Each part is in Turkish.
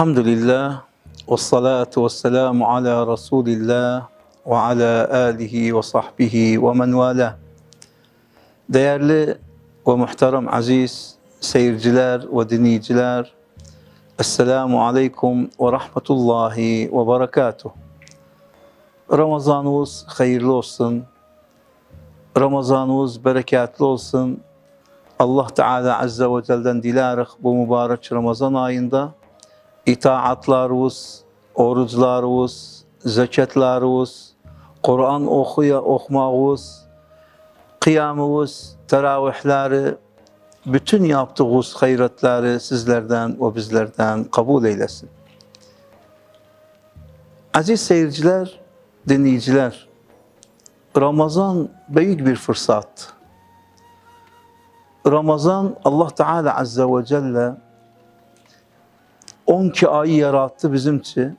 Elhamdülillah ve salatu ve selamu ala Resulillah ve ala alihi ve sahbihi ve men vala. Değerli ve muhterem aziz seyirciler ve dinleyiciler, Esselamu Aleyküm ve Rahmetullahi ve Berekatuhu. Ramazanınız hayırlı olsun. Ramazanınız bereketli olsun. Allah Teala Azze ve Celle'den dilerik bu mübarek Ramazan ayında itaatlarımız, oruçlarımız, zekatlarımız, Kur'an okuya okumağımız, kıyamımız, teravihleri, bütün yaptığımız hayratları sizlerden ve bizlerden kabul eylesin. Aziz seyirciler, dinleyiciler, Ramazan büyük bir fırsat. Ramazan Allah Teala Azze ve Celle 12 ayı yarattı bizim için.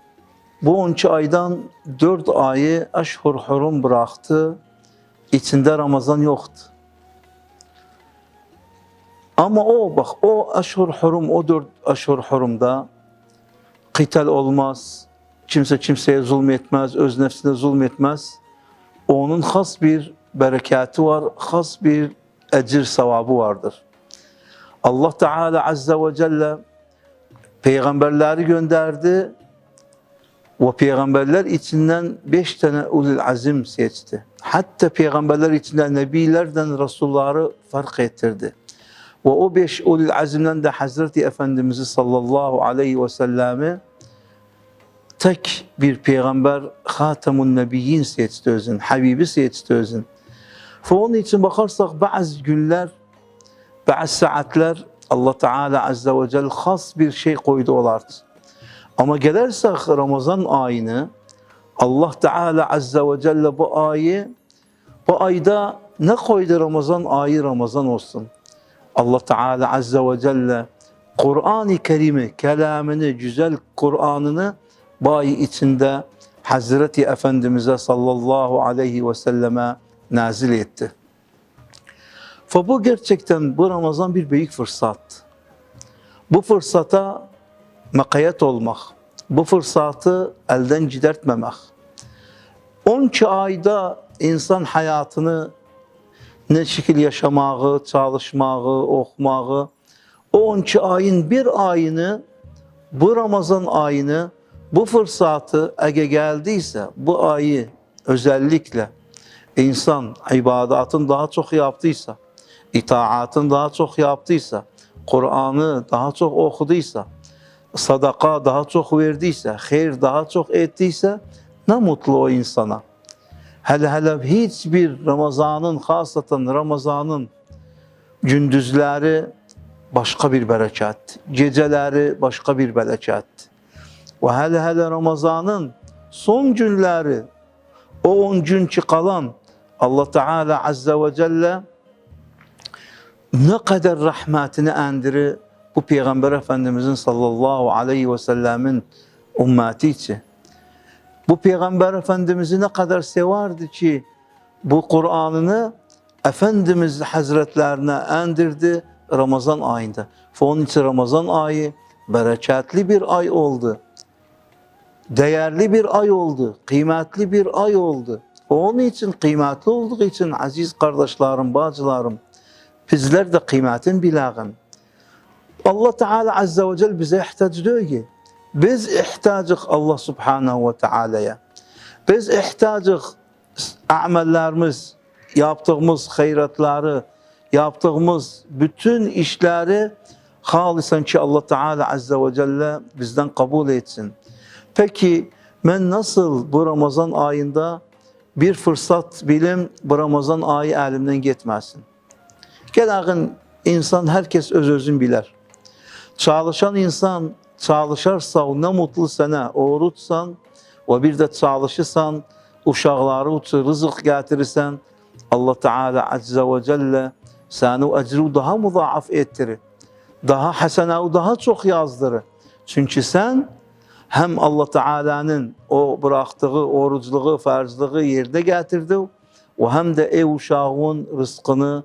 Bu 12 aydan 4 ayı eşhur hurum bıraktı. İçinde Ramazan yoktu. Ama o bak o eşhur hurum o 4 eşhur hurumda kıtal olmaz. Kimse kimseye zulmetmez, öz nefsine zulmetmez. Onun has bir bereketi var, has bir ecir sevabı vardır. Allah Teala Azze ve Celle peygamberleri gönderdi ve peygamberler içinden beş tane ulul azim seçti. Hatta peygamberler içinden nebilerden rasulları fark ettirdi. Ve o beş ulul azimden de Hazreti Efendimiz'i sallallahu aleyhi ve sellemi tek bir peygamber Hatemun Nebiyyin seçti özün, Habibi seçti özün. Ve onun için bakarsak bazı günler, bazı saatler Allah Teala Azze ve Celle has bir şey koydu olardı. Ama gelirsek Ramazan ayını Allah Teala Azze ve Celle bu ayı bu ayda ne koydu Ramazan ayı Ramazan olsun. Allah Teala Azze ve Celle Kur'an-ı Kerim'i, kelamını, güzel Kur'an'ını bu ay içinde Hazreti Efendimiz'e sallallahu aleyhi ve selleme nazil etti. Bu gerçekten bu Ramazan bir büyük fırsat. Bu fırsata makayet olmak, bu fırsatı elden gidertmemek. 12 ayda insan hayatını ne şekil yaşamağı, çalışmağı, okumağı, o 12 ayın bir ayını, bu Ramazan ayını, bu fırsatı ege geldiyse bu ayı özellikle insan ibadatın daha çok yaptıysa, itaatın daha çok yaptıysa, Kur'an'ı daha çok okuduysa, sadaka daha çok verdiyse, hayır daha çok ettiyse ne mutlu o insana. Hele hele hiçbir Ramazan'ın, hasaten Ramazan'ın gündüzleri başka bir bereket, geceleri başka bir bereket. Ve hele hele Ramazan'ın son günleri, o on gün kalan Allah Teala Azze ve Celle ne kadar rahmetini endiri bu Peygamber Efendimizin sallallahu aleyhi ve sellemin ümmeti için. Bu Peygamber Efendimiz'i ne kadar severdi ki bu Kur'an'ını Efendimiz Hazretlerine endirdi Ramazan ayında. Onun için Ramazan ayı bereketli bir ay oldu. Değerli bir ay oldu. Kıymetli bir ay oldu. Onun için kıymetli olduğu için aziz kardeşlerim, bacılarım, bizler de kıymetin bilağın. Allah Teala Azze ve Celle bize ihtaç diyor ki, biz ihtacık Allah Subhanahu ve Teala'ya. Biz ihtacık amellerimiz, yaptığımız hayratları, yaptığımız bütün işleri halisen ki Allah Teala Azze ve Celle bizden kabul etsin. Peki ben nasıl bu Ramazan ayında bir fırsat bilim bu Ramazan ayı elimden gitmesin? Gelağın insan herkes öz özün bilir. Çalışan insan çalışarsa ne mutlu sana oruçsan ve bir de çalışırsan uşaqları için rızık getirirsen Allah Teala Azze ve Celle seni ecri daha muzaaf ettirir. Daha hasenevi daha çok yazdırır. Çünkü sen hem Allah Teala'nın o bıraktığı orucluğu, farzlığı yerde getirdi ve hem de ev uşağın rızkını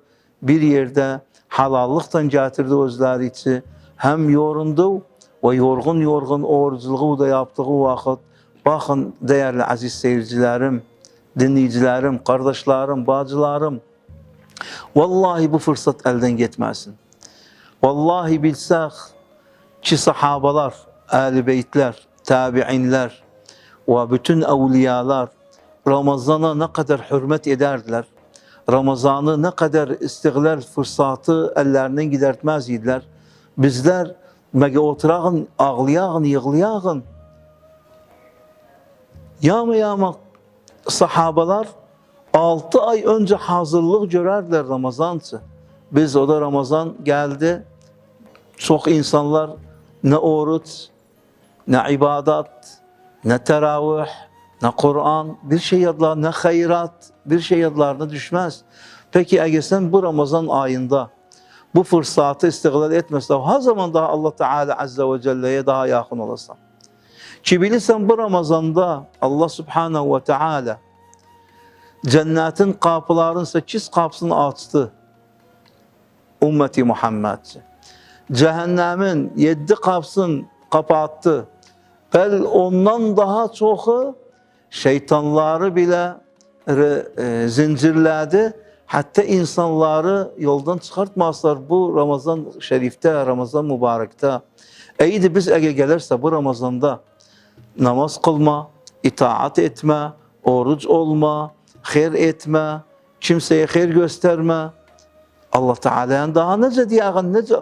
bir yerde halallıktan getirdi özleri için hem yorundu ve yorgun yorgun oruculuğu da yaptığı vakit bakın değerli aziz seyircilerim, dinleyicilerim, kardeşlerim, bacılarım vallahi bu fırsat elden gitmesin. Vallahi bilsek ki sahabalar, ehl beytler, tabi'inler ve bütün evliyalar Ramazan'a ne kadar hürmet ederdiler. Ramazan'ı ne kadar istiglal fırsatı ellerinden gidertmez idiler. Bizler mege oturağın, ağlayağın, yığlayağın. Yağma yağma sahabalar 6 ay önce hazırlık görerdiler Ramazan için. Biz o da Ramazan geldi. Çok insanlar ne oruç, ne ibadat, ne teravih, ne Kur'an, bir şey yadlar, ne hayrat, bir şey yadlarına düşmez. Peki eğer sen bu Ramazan ayında bu fırsatı istiglal etmezsen, ha zaman daha Allah Teala Azze ve Celle'ye daha yakın olasın. Ki bilirsen bu Ramazanda Allah Subhanahu ve Teala cennetin kapılarının sekiz kapısını açtı. Ümmeti Muhammed. Cehennemin yedi kapısını kapattı. Bel ondan daha çoku şeytanları bile e, zincirledi. Hatta insanları yoldan çıkartmazlar bu Ramazan şerifte, Ramazan mübarekte. Eydi biz eğer gelirse bu Ramazanda namaz kılma, itaat etme, oruç olma, hayır etme, kimseye hayır gösterme. Allah Teala'nın daha nece diyagan, nece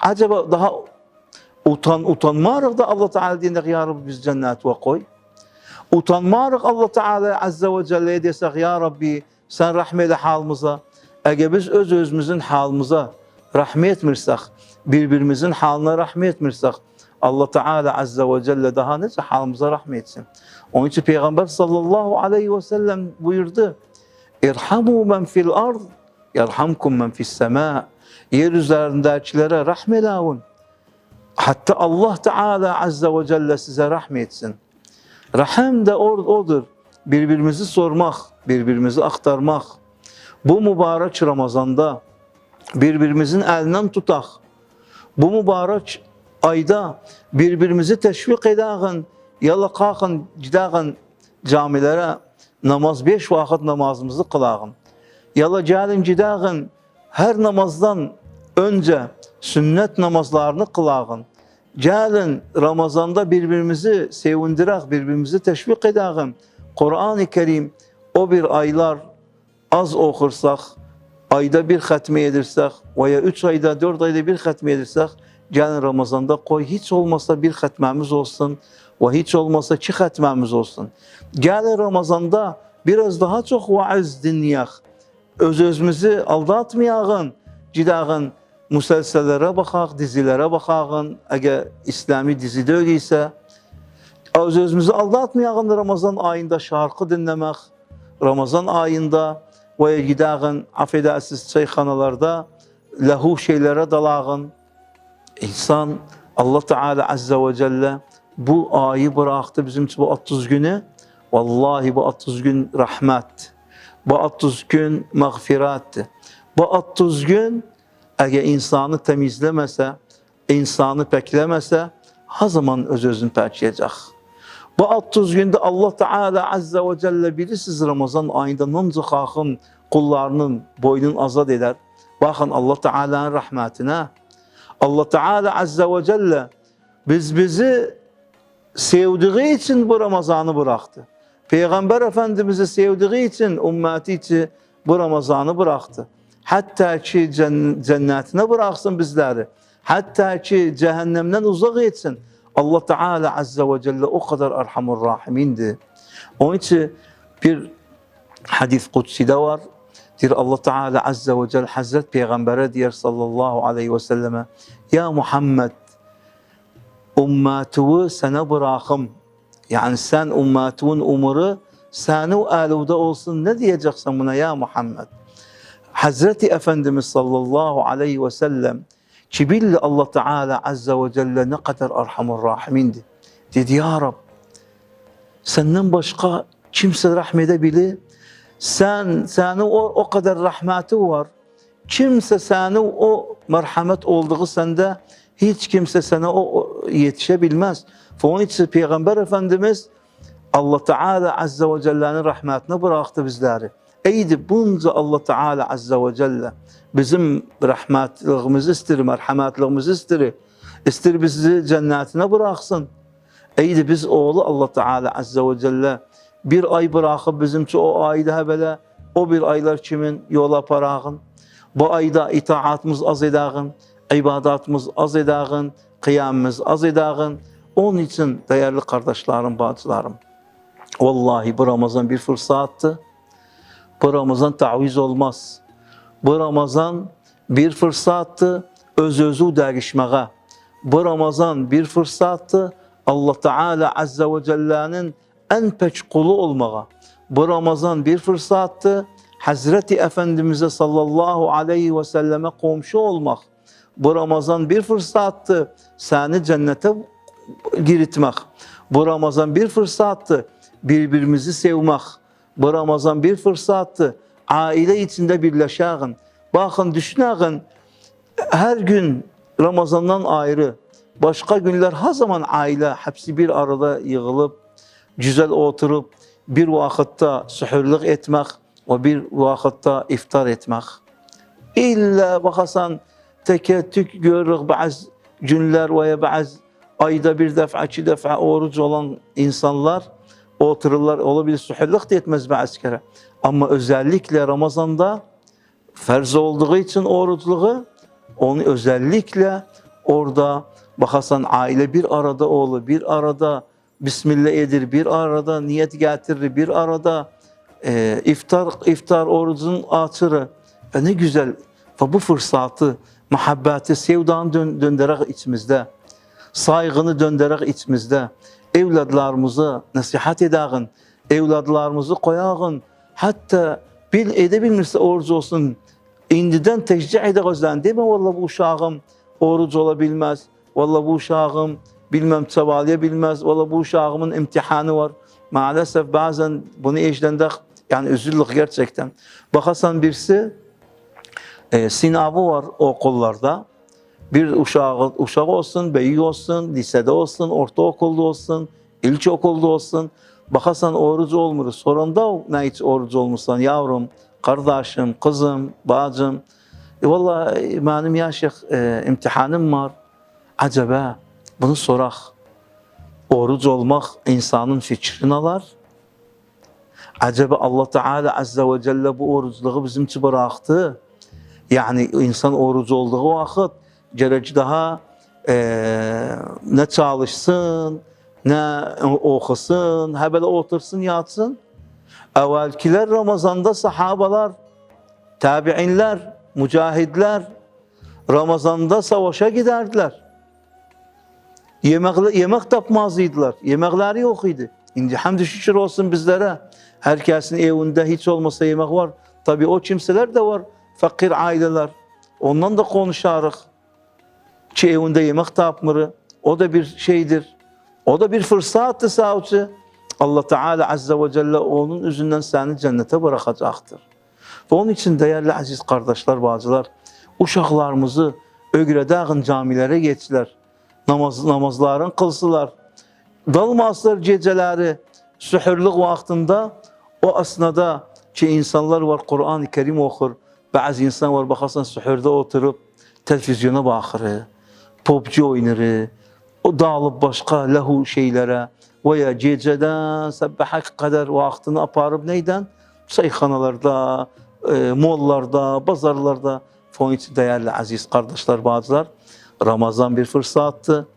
acaba daha utan utanmarıq da Allah Teala deyəndə ya Rabbi biz cennet ve koy. Utanmarıq Allah Teala Azze ve Celle'ye desək ya Rabbi sen rahmet halımıza. Eğer biz öz özümüzün halımıza rahmet etmirsək, birbirimizin halına rahmet etmirsək, Allah Teala Azze ve Celle daha nece halımıza rahmet etsin. Onun için Peygamber sallallahu aleyhi ve sellem buyurdu. İrhamu men fil ard, yerhamkum men fis sema. Yer üzerindekilere rahmet edin. Hatta Allah Teala Azze ve Celle size rahmet etsin. Rahim de or, odur. Birbirimizi sormak, birbirimizi aktarmak. Bu mübarek Ramazanda birbirimizin elinden tutak. Bu mübarek ayda birbirimizi teşvik edağın, yala kalkın, gidağın camilere namaz beş vakit namazımızı kılağın. Yala gelin gidağın her namazdan önce sünnet namazlarını kılağın. Gelin Ramazanda birbirimizi sevindirək, birbirimizi teşvik edağın. Kur'an-ı Kerim o bir aylar az okursak, ayda bir hatmi edirsek veya üç ayda, dört ayda bir hatmi edirsek, gelin Ramazanda koy hiç olmasa bir hatmemiz olsun ve hiç olmasa iki hatmemiz olsun. Gelin Ramazanda biraz daha çok vaaz dinleyək. Öz özümüzü aldatmayağın, gidağın müsəlsəllərə baxaq, dizilərə baxağın. Əgər İslami dizi deyilsə, öz özümüzü aldatmayağın Ramazan ayında şarkı dinləmək, Ramazan ayında və ya gidağın affedersiniz çayxanalarda ləhu şeylərə dalağın. İnsan Allah Teala Azze ve Celle bu ayı bıraktı bizim için bu 30 günü. Vallahi bu 30 gün rahmet. Bu 30 gün mağfirat. Bu 30 gün eğer insanı temizlemese, insanı peklemese, ha zaman öz özünü pəkləyəcək. Bu 30 günde Allah Teala Azze ve Celle bilirsiniz Ramazan ayında nınca xalqın kullarının boynunu azad eder. Bakın Allah Teala'nın rahmetine. Allah Teala Azze ve Celle biz bizi sevdiği için bu Ramazanı bıraktı. Peygamber Efendimiz'i sevdiği için ümmeti için bu Ramazanı bıraktı. Hatta ki cen- cennetine bıraksın bizleri. Hatta ki cehennemden uzak etsin. Allah Teala Azze ve Celle o kadar Erhamur Rahimindi. Onun için bir hadis kutsi de var. Dir Allah Teala Azze ve Celle Hazret Peygamber'e diyor sallallahu aleyhi ve selleme Ya Muhammed ümmetivi sana bırakım. Yani sen ümmetimin umuru seni aluda olsun. Ne diyeceksin buna ya Muhammed? Hazreti Efendimiz sallallahu aleyhi ve sellem ki billi Allah Teala Azze ve Celle ne kadar Erhamur Rahimindi. Dedi ya Rab senden başka kimse rahmet edebilir. Sen, seni o, o kadar rahmeti var. Kimse seni o merhamet olduğu sende Hiç kimse sana o yetişebilmez. Onun için Peygamber Efendimiz Allah Teala Azze ve Celle'nin rahmetine bıraktı bizleri. Eydi bunca Allah Teala Azze ve Celle bizim rahmetliğimizi istir, merhametliğimizi istir. İstir bizi cennetine bıraksın. Eydi biz oğlu Allah Teala Azze ve Celle bir ay bırakıp bizimki o ayda böyle o bir aylar kimin yola parağın. Bu ayda itaatımız az edağın, ibadatımız az edağın, kıyamımız az edağın. Onun için değerli kardeşlerim, bacılarım, vallahi bu Ramazan bir fırsattı. Bu Ramazan taviz olmaz. Bu Ramazan bir fırsattı öz özü değişmeye. Bu Ramazan bir fırsattı Allah Teala Azze ve Celle'nin en peç kulu olmaya. Bu Ramazan bir fırsattı Hazreti Efendimiz'e sallallahu aleyhi ve selleme komşu olmak. Bu Ramazan bir fırsattı seni cennete giritmek. Bu Ramazan bir fırsattı birbirimizi sevmek. Bu Ramazan bir fırsattı aile içinde birleşeğin. Bakın düşüneğin her gün Ramazandan ayrı başka günler her zaman aile hepsi bir arada yığılıp güzel oturup bir vakitte suhurluk etmek ve bir vakitte iftar etmek. İlla bakasan teke tük görürük bazı günler veya bazı ayda bir defa, iki defa oruç olan insanlar otururlar. Olabilir suhurluk da etmez bazı kere. Ama özellikle Ramazan'da ferz olduğu için oruçluğu onu özellikle orada bakasan aile bir arada oğlu bir arada Bismillah edir bir arada niyet getirir bir arada e, iftar iftar orucun açırı e, ne güzel ve bu fırsatı muhabbeti sevdanı dön, döndürerek içimizde saygını döndürerek içimizde evladlarımızı nasihat edağın evladlarımızı koyağın hatta bil edebilmirse oruç olsun indiden teşcih edağızdan deme valla bu uşağım oruç olabilmez valla bu uşağım bilmem çabalayabilmez valla bu uşağımın imtihanı var. Maalesef bazen bunu eşlendik yani üzüldük gerçekten. Bakasan birisi e, sınavı var okullarda bir uşağı, uşağı olsun, beyi olsun, lisede olsun, ortaokulda olsun, ilkokulda olsun. Bakasan orucu olmur. Sorunda ne hiç orucu olmuşsan yavrum, kardeşim, kızım, bacım. E vallahi benim ya e, imtihanım var. Acaba bunu sorak. Oruç olmak insanın fikrini alar. Acaba Allah Teala Azze ve Celle bu oruçluğu bizim için bıraktı. Yani insan oruç olduğu vakit gerek daha e, ne çalışsın, ne okusun, ha böyle otursun yatsın. Evvelkiler Ramazan'da sahabalar, tabi'inler, mücahidler Ramazan'da savaşa giderdiler. Yemek, yemek tapmazdılar. Yemekleri yok idi. Şimdi hamdü şükür olsun bizlere. Herkesin evinde hiç olmasa yemek var. Tabii o kimseler de var. Fakir aileler. Ondan da konuşarız ki evinde yemek tapmırı. O da bir şeydir. O da bir fırsattı savcı. Allah Teala Azze ve Celle onun yüzünden seni cennete bırakacaktır. Ve onun için değerli aziz kardeşler, bacılar, uşaqlarımızı ögrədəğin camilere geçtiler. Namaz, namazların kılsılar. Dalmaslar geceleri, sühürlük vaktinde o asnada ki insanlar var Kur'an-ı Kerim okur. Bazı insan var bakarsan sühürde oturup televizyona bakır popçu oynarı, o dağılıp başka lahu şeylere veya geceden sebbahak kadar vaktini aparıp neyden? Sayxanalarda, e, mollarda, pazarlarda. Onun için değerli aziz kardeşler, bacılar, Ramazan bir fırsattı.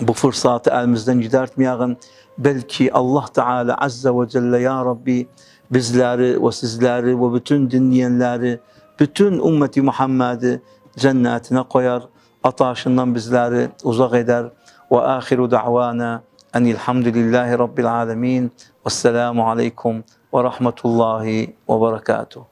Bu fırsatı elimizden gidertmeyelim. Belki Allah Teala Azze ve Celle Ya Rabbi bizleri ve sizleri ve bütün dinleyenleri, bütün ümmeti Muhammed'i cennetine koyar. Ataşından bizleri uzak eder. Ve ahiru da'vana enilhamdülillahi rabbil alemin. Vesselamu aleykum ve rahmetullahi ve berekatuhu.